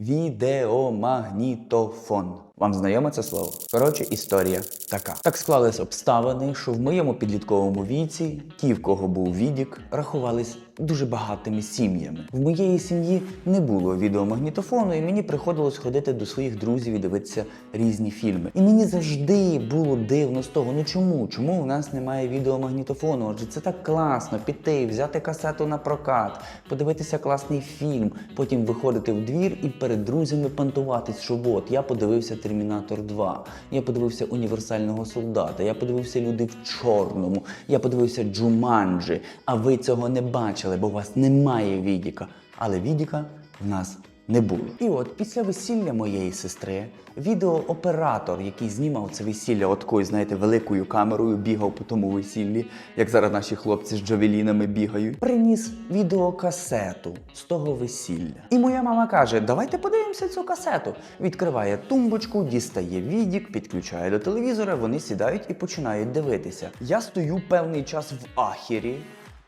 Відеомагнітофон. Вам знайоме це слово? Коротше, історія така. Так склались обставини, що в моєму підлітковому віці ті, в кого був відік, рахувались дуже багатими сім'ями. В моєї сім'ї не було відеомагнітофону, і мені приходилось ходити до своїх друзів і дивитися різні фільми. І мені завжди було дивно з того, ну чому? Чому у нас немає відеомагнітофону? Адже це так класно піти, взяти касету на прокат, подивитися класний фільм, потім виходити в двір і перед друзями понтуватись, що от я подивився Термінатор 2, я подивився універсального солдата, я подивився люди в чорному, я подивився Джуманджі. А ви цього не бачили, бо у вас немає відіка. Але відіка в нас не було. І от після весілля моєї сестри відеооператор, який знімав це весілля от такою, знаєте, великою камерою, бігав по тому весіллі, як зараз наші хлопці з джавелінами бігають, приніс відеокасету з того весілля. І моя мама каже: давайте подивимося цю касету. Відкриває тумбочку, дістає відік, підключає до телевізора, вони сідають і починають дивитися. Я стою певний час в ахері,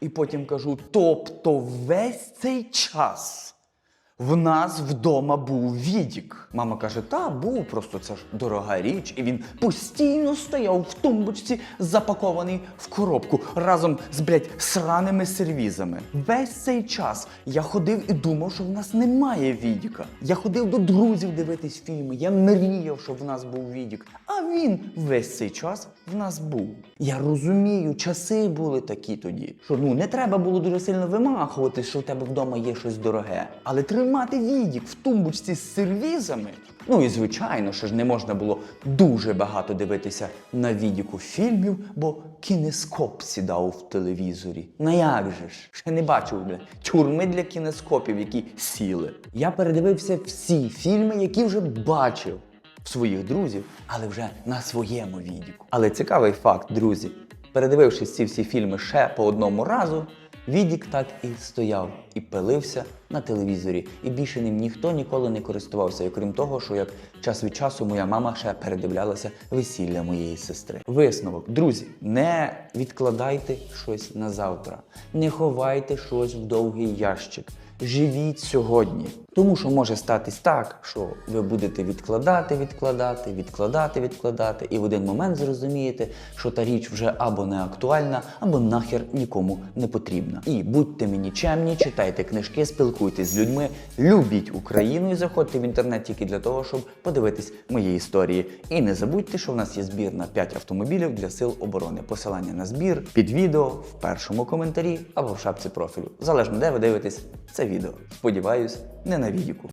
і потім кажу: тобто весь цей час. В нас вдома був відік. Мама каже: та був, просто це ж дорога річ, і він постійно стояв в тумбочці, запакований в коробку разом з блядь, сраними сервізами. Весь цей час я ходив і думав, що в нас немає відіка. Я ходив до друзів дивитись фільми. Я мріяв, щоб в нас був відік. А він весь цей час в нас був. Я розумію, часи були такі тоді, що ну не треба було дуже сильно вимахувати, що в тебе вдома є щось дороге. Але тримати відік в тумбочці з сервізами. Ну і звичайно, що ж не можна було дуже багато дивитися на відіку фільмів, бо кінескоп сідав в телевізорі. На як же ж? Ще не бачив бля, тюрми для кінескопів, які сіли. Я передивився всі фільми, які вже бачив в своїх друзів, але вже на своєму відіку. Але цікавий факт, друзі. Передивившись ці всі фільми ще по одному разу, відік так і стояв і пилився на телевізорі. І більше ним ніхто ніколи не користувався, окрім того, що як час від часу моя мама ще передивлялася весілля моєї сестри. Висновок, друзі, не відкладайте щось на завтра, не ховайте щось в довгий ящик. Живіть сьогодні. Тому що може статись так, що ви будете відкладати, відкладати, відкладати, відкладати, і в один момент зрозумієте, що та річ вже або не актуальна, або нахер нікому не потрібна. І будьте мені чемні, читайте книжки, спілкуйтесь з людьми, любіть Україну і заходьте в інтернет тільки для того, щоб подивитись мої історії. І не забудьте, що в нас є збір на 5 автомобілів для сил оборони. Посилання на збір під відео в першому коментарі або в шапці профілю. Залежно де ви дивитесь це відео. Сподіваюсь, не на відіку.